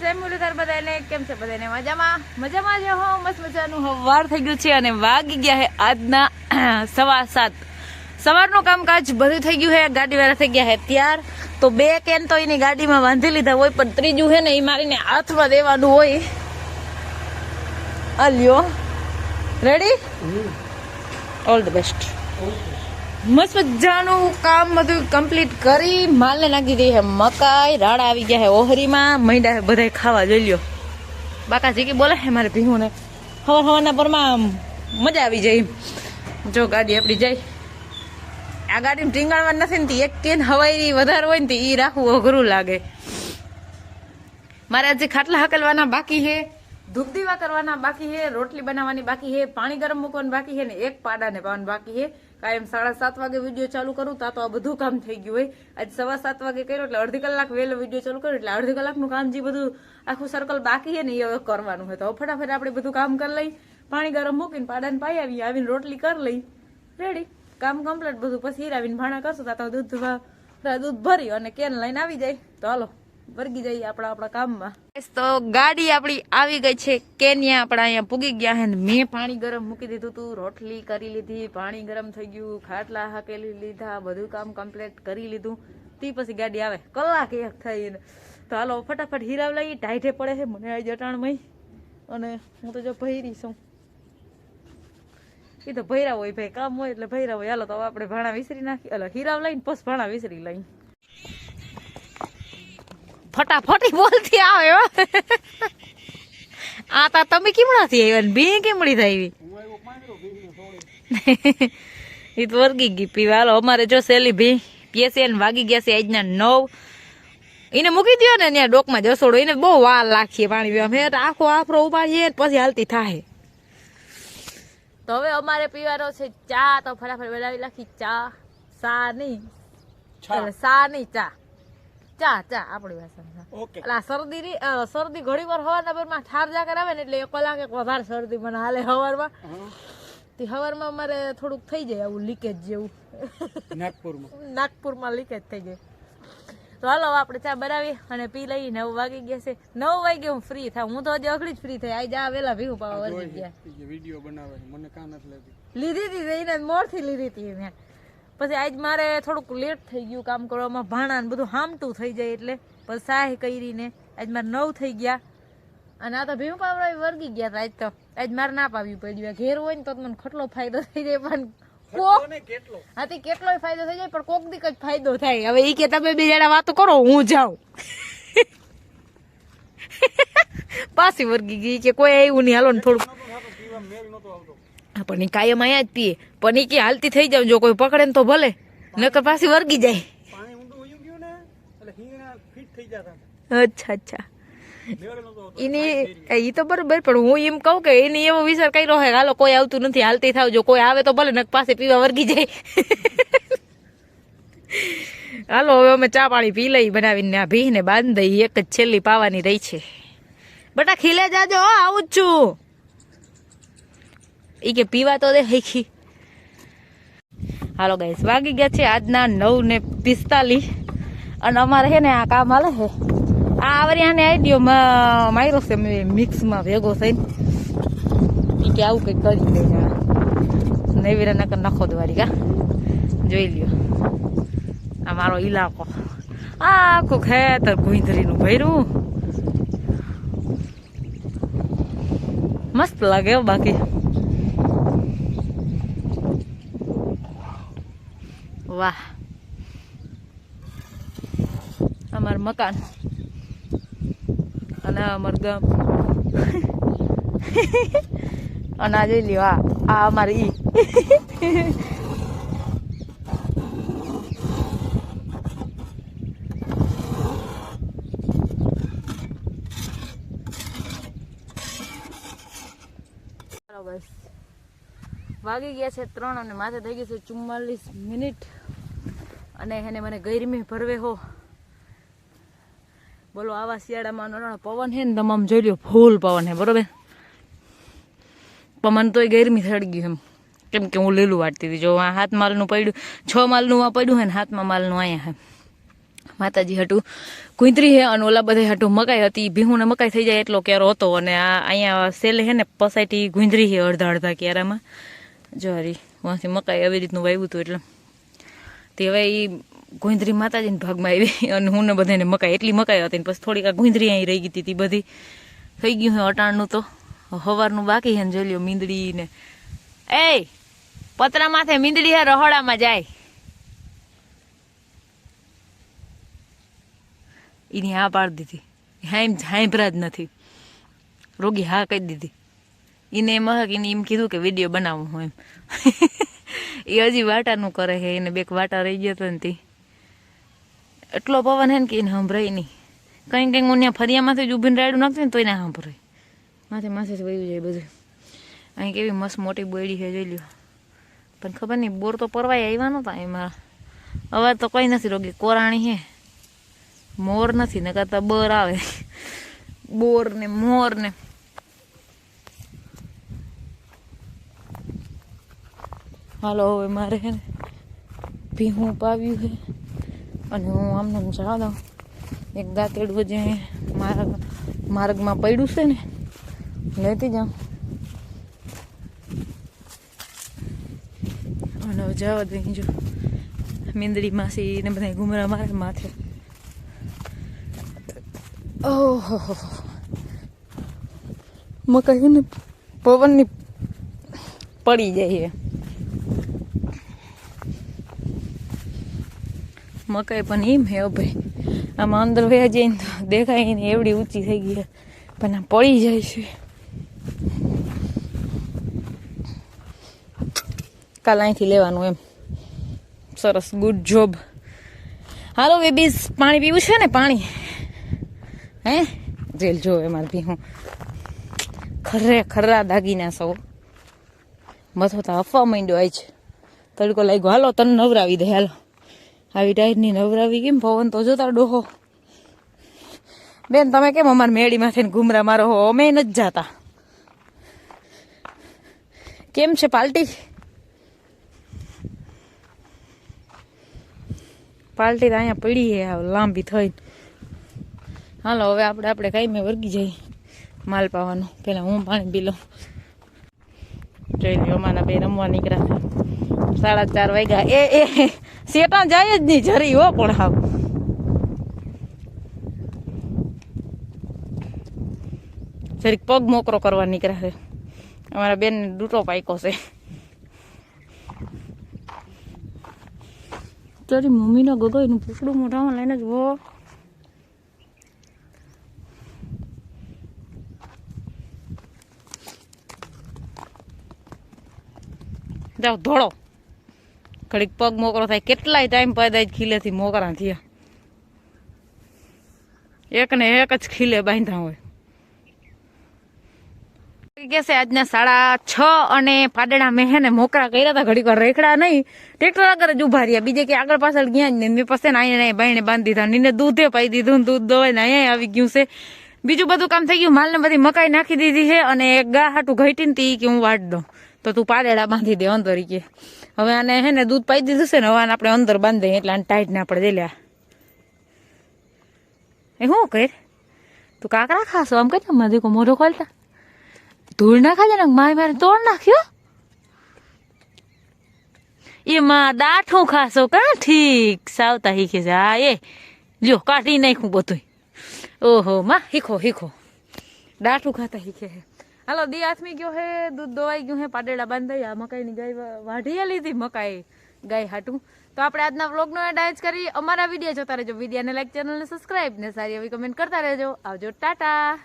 જય મુરલીધર બધાને કેમ છે બધાને મજામાં? મજામાં જે હો. મસ્ત મજાનું હવાર થઈ ગયું છે અને વાગી ગયા હે આજના સવા સાત. સવારનું કામકાજ બધું થઈ ગયું હે. ગાડી વાળા થઈ ગયા હે ત્યાર. તો બે કેન તો એની ગાડીમાં બાંધી લીધા હોય પણ ત્રીજું છે ને એ મારીને હાથમાં દેવાનું હોય. આ લ્યો રેડી ઓલ ધ બેસ્ટ મસ્ત મજાનું કામ બધું કમ્પ્લીટ કરી માલને નાખી દઈએ મકાઈ, રાડા આવી ગયા હે ઓહરીમાં. મૈડા હે બધાય ખાવા, જોઈ લ્યો. બાકા કે બોલે હે મારે ભીહું ને હવાર હવાના પરમાં મજા આવી જાય. જો ગાડી આપણી જાય. આ ગાડીમાં ટીંગાણવા નથી ને એક કેન હવાઈ વધારે હોય ને એ રાખવું અઘરું લાગે. મારે આજે ખાટલા હકલવાના બાકી છે ધૂપ દીવા કરવાના બાકી હે, રોટલી બનાવવાની બાકી હે, પાણી ગરમ મૂકવાનું બાકી છે ને એક પાડાને પાવાનું બાકી છે કાયમ સાડા સાત વાગે વીડિયો ચાલુ કરું, તા આ બધું કામ થઈ ગયું હોય. આજે સવા સાત વાગે કર્યો એટલે અડધી કલાક વહેલો વીડિયો ચાલુ કર્યો એટલે અડધી કલાકનું કામ જે બધું આખું સર્કલ બાકી છે ને એ હવે કરવાનું હોય. તો ફટાફટ આપણે બધું કામ કરી લઈ, પાણી ગરમ મૂકીને પાડાને પાઈ આવી આવીને રોટલી કરી લઈ. રેડી કામ કમ્પ્લીટ બધું પછી હીરાવીને ભાણા કરશું, તા તો દૂધ દૂધ ભરી અને કેન લઈને આવી જાય. તો હાલો. વર્ગી જઈએ આપણા આપણા કામમાં. તો ગાડી આપણી આવી ગઈ છે. કેન્યા આપણા અહીંયા પૂગી ગયા ને મેં પાણી ગરમ મૂકી દીધું હતું રોટલી કરી લીધી, પાણી ગરમ થઈ ગયું, ખાટલા હાકેલી લીધા, બધું કામ કમ્પ્લીટ કરી લીધું. તે પછી ગાડી આવે. કલાક એક થઈને. તો હાલો, ફટાફટ હીરાવ લઈ ટાઈટે પડે છે મને આ અટાણમય અને હું તો જો ભૈરી છું. એ તો ભૈરા હોય ભાઈ, કામ હોય એટલે ભૈરા હોય. હાલો, તો આપણે ભાણા વિસરી નાખી. એટલે હીરાવ લઈને, પછી ભાણા વિસરી લઈ ફટાફટી બોલતી આવે આ તા તમે કેમણાથી આવ્યા ને? બે કેમડી થઈ એ તો વર્ગી ગઈ પીવા હાલો અમારે જો સેલી ભી પીએસએન વાગી ગયા છે આજના નવ. એને મૂકી દો ને ત્યાં ડોકમાં જસોડો. એને બહુ વાર લાખીએ પાણી પીવા. મેં તો આખો આફરો ઉપાડીએ ને પછી હાલતી થાય. તો હવે અમારે પીવાનો છે ચા. તો ફટાફટ બનાવી નાખી ચા. સા નહીં. સા નહીં ચા. ચા ચા આપણી ભાષામાં ઓકે. એટલે શરદી ઘણી વાર હવારના પરમાં ઠાર જાકર આવે ને એટલે એક કલાક એક વધારે શરદી મને હાલે હવારમાં. તે હવારમાં મારે થોડુંક થઈ જાય આવું લીકેજ જેવું. નાગપુરમાં. નાગપુરમાં લીકેજ થઈ જાય. તો હાલો આપણે ચા બનાવી અને પી લઈ નવ વાગી ગયા છે. નવ વાગે હું ફ્રી થાય હું તો હજી અઘડી જ ફ્રી થઈ. આજે આ વેલા ભીહું પાવા વળી ગયા. વીડિયો બનાવે મને કાં નથી લીધી લીધી હતી એને મોરથી લીધી હતી મેં. પછી આજ મારે થોડુંક લેટ થઈ ગયું કામ કરવામાં ભાણા ને બધું હામટું થઈ જાય એટલે પછી સાહ કરીને આજ મારે નવ થઈ ગયા. અને આ તો ભીમ પાવડા વર્ગી ગયા આજ તો. આજ મારે ના પાવી પડ્યું ઘેર હોય ને તો મને ખટલો ફાયદો થઈ જાય પણ કોક કોને કેટલો? ફાયદો થઈ જાય પણ કોક દીક જ ફાયદો થાય. હવે એ કે તમે બે જણા વાતો કરો હું જાઉં. પાછી વર્ગી ગઈ. કે કોઈ આવ્યું નહીં. હાલો ને થોડુંક પણ કાયમ અહીંયા જ પીએ પણ એ કે હાલતી થઈ જાવ જો કોઈ પકડે ને તો ભલે. નકર પાછી વર્ગી જાય. અચ્છા અચ્છા. એની ઈ તો બરોબર પણ હું એમ કહું કે એની એવો વિચાર કર્યો હોય હાલો કોઈ આવતું નથી હાલતી થાવ જો કોઈ આવે તો ભલે નક પાસે પીવા વર્ગી જાય. હાલો હવે અમે ચા પાણી પી લઈ બનાવીને આ ભીને બાંધી દઈ એક જ છેલ્લી પાવાની રહી છે. બટા ખીલે જાજો હો, આવું જ છું. ઈ કે પીવા તો દે હેખી હાલો ગાઈસ વાગી ગયા છે આજના નવ ને પિસ્તાલીસ. અને અમારે છે ને આ કામ હાલે છે આ આવરિયાને આઈડિયો માર્યો છે, મેં મિક્સમાં ભેગો થઈને. ઈ કે આવું કંઈક કરી દે નેવીરા નકર નખો દ્વારી કા. જોઈ લ્યો. આ મારો ઇલાકો આખું ખેતર ભૂંદરીનું ભર્યું. મસ્ત લાગે હો બાકી. વાહ. અમાર મકાન. અને અમાર ગામ. અને આ જોઈ લ્યો, આ બસ. વાગી ગયા છે ત્રણ અને માથે થઈ ગયું છે ચુમ્માલીસ મિનિટ. અને એને મને ગરમી ભરવે હો. બોલો, આવા શિયાળામાં નોનો પવન છે ને તમામ જોઈ લો ફૂલ પવન છે બરોબર? પણ મને તોય ગરમી થડી ગયું એમ કેમ કે હું લીલું વાટતી હતી. જો આ હાથ માલનું પડ્યું, છ માલનું આ પડ્યું હોય ને હાથમાં માલનું અહીંયા હે. માતાજી હાટું કુંતરી હે અને ઓલા બધા હાટું મકાઈ હતી. ભીહું ને મકાઈ થઈ જાય એટલો ક્યારો હતો અને આ અહીંયા સેલે હે ને પસાયટી ગુંદરી હે અડધા અડધા ક્યારામાં જો હરી, વાંથી મકાઈ આવી રીતનું વાવ્યું હતું એટલે. તે હવે એ ગુંદરી માતાજીના ભાગમાં આવી અને હું ને બધાને મકાઈ, એટલી મકાઈ હતી ને પછી થોડીક આ ગુંદરી અહીં રહી ગઈ હતી બધી. થઈ ગયું હે અટાણનું તો. હવારનું બાકી છે ને જોઈ લો મીંદડી ને. એ પતરા માથે મીંદડી હે, રહોડામાં જાય. એની હા પાડી દીધી. હાઈમ હાઈભરા જ નથી. રોગી હા કહી દીધી. એને એમ એને એમ કીધું કે વીડિયો બનાવું હું એમ. એ હજી વાટાનું કરે છે એને બેક વાટા રહી ગયા હતા ને તે. એટલો પવન હે ને કે એને સંભળાય નહીં. કંઈ કંઈક હું ત્યાં ફરિયામાંથી જ ઊભીને રાયડું નાખતી ને તો એને સાંભળે માથે માથે જ વયું જાય બધું. અહીં કેવી મસ્ત મોટી બોયડી છે જોઈ લ્યો. પણ ખબર નહીં, બોર તો પરવાય આવ્યા નહોતા એમાં. અવાજ તો કંઈ નથી રોગી કોરાણી હે. મોર નથી ને કરતા બર આવે. બોર ને મોર ને હાલો, હવે મારે હે ને ભીહું પાવ્યું છે અને હું આમને આમ જવા દઉં. એક દાંતેડું જે મારા માર્ગમાં પડ્યું છે ને, લેતી જાઉં. અને હવે જવા દઈ જો, મીંદડી માસી ને બધા ઘુમરા મારે માથે. ઓહો મકાઈ ને પવનની પડી જાય મકાઈ પણ એમ હે ભાઈ. આમાં અંદર વયા જઈને તો દેખાય ને એવડી ઊંચી થઈ ગઈ પણ આ પડી જાય છે. કાલ અહીંથી લેવાનું એમ. સરસ ગુડ જોબ હાલો બેબીઝ પાણી પીવું છે ને? પાણી. હે? જેલ જો એમાં બી હું. ખરે ખરા દાગીના સૌ મથો તો અફવા માંડ્યો આજ. તડકો લાગ્યો. હાલો, તને નવરાવી દે, હાલો. આવી ટાઈટની નવરાવી કેમ? પવન તો જોતા ડોહો બેન, તમે કેમ અમાર મેળી માંથી ઘુમરા મારો હો? અમે નથી જાતા. કેમ છે પાલટી? પાલટી તો અહીંયા પડી છે લાંબી થઈને. હાલો, હવે આપણે આપણે કાંઈ મેં વર્ગી જઈએ. માલ પાવાનું. પેલા હું પાણી પી લઉં. જોઈ લ્યો, અમારા બે રમવા નીકળ્યા સાડા ચાર વાગ્યા. એ એ શેટા જાય જ નહીં જરી હો પણ હાવ. જરીક પગ મોકરો કરવા નીકળ્યા છે. અમારા બેન ડૂટો પાયકો છે. તારી ગગો એનું પૂછડું મોઢામાં લઈને જ વો જાઓ ધોળો. ઘડીક પગ મોકરો થાય, કેટલાય ટાઈમ પેદા ખીલેથી મોકરા થયા. એક ને એક જ ખીલે બાંધ્યા હોય. આજના સાડા છ અને પાડડા મેં હે ને મોકરા કર્યા હતા, ઘડીક વાર રેખડા નહીં. ટ્રેક્ટર આગળ જ ઊભા રહ્યા. બીજે કે આગળ પાછળ ગયા જ નહીં. મેં પછી ને અહીંયા બાઈને બાંધી દીધા. નીને દૂધે પાઈ દીધું દૂધ દવાઈ ને અહીંયા આવી ગયું છે. બીજું બધું કામ થઈ ગયું. માલ ને બધી મકાઈ નાખી દીધી છે અને ગા હાટું ઘટી ને તી કે હું વાટ દઉં. તો તું પાડેડા બાંધી દે અંદર કે. હવે આને હે ને દૂધ પાઈ દીધું છે ને, હવે આપણે અંદર બાંધી દઈએ, એટલે આને ટાઈટ ના પડે લ્યા એ શું કર? તું કાકરા ખાશો? આમ કઈ મને દેખો મોઢો ખોલતા? ધૂળ ના ખાજે ને, મારે મારે તોડ નાખ્યો એમાં દાઠું ખાશો કા? ઠીક, સાવતા શીખે છે. હા, એ. લ્યો, કાઢી નાખ્યું બધું ઓહો, માં, શીખો શીખો. દાઠું ખાતા શીખે છે. હાલો, દી આથમી ગયો હે, દૂધ દોવાઈ ગયું હે, પાડેડા બાંધાઈ આ મકાઈની ગાય વાઢીએ વાઢી લીધી મકાઈ, ગાય હાટું. તો આપણે આજના વ્લોગનો એડાઇજ કરી. અમારા વીડિયો જોતા રહેજો. વિડીયાને લાઈક ચેનલને સબસ્ક્રાઈબ ને સારી એવી કમેન્ટ કરતા રહેજો. આવજો, ટાટા!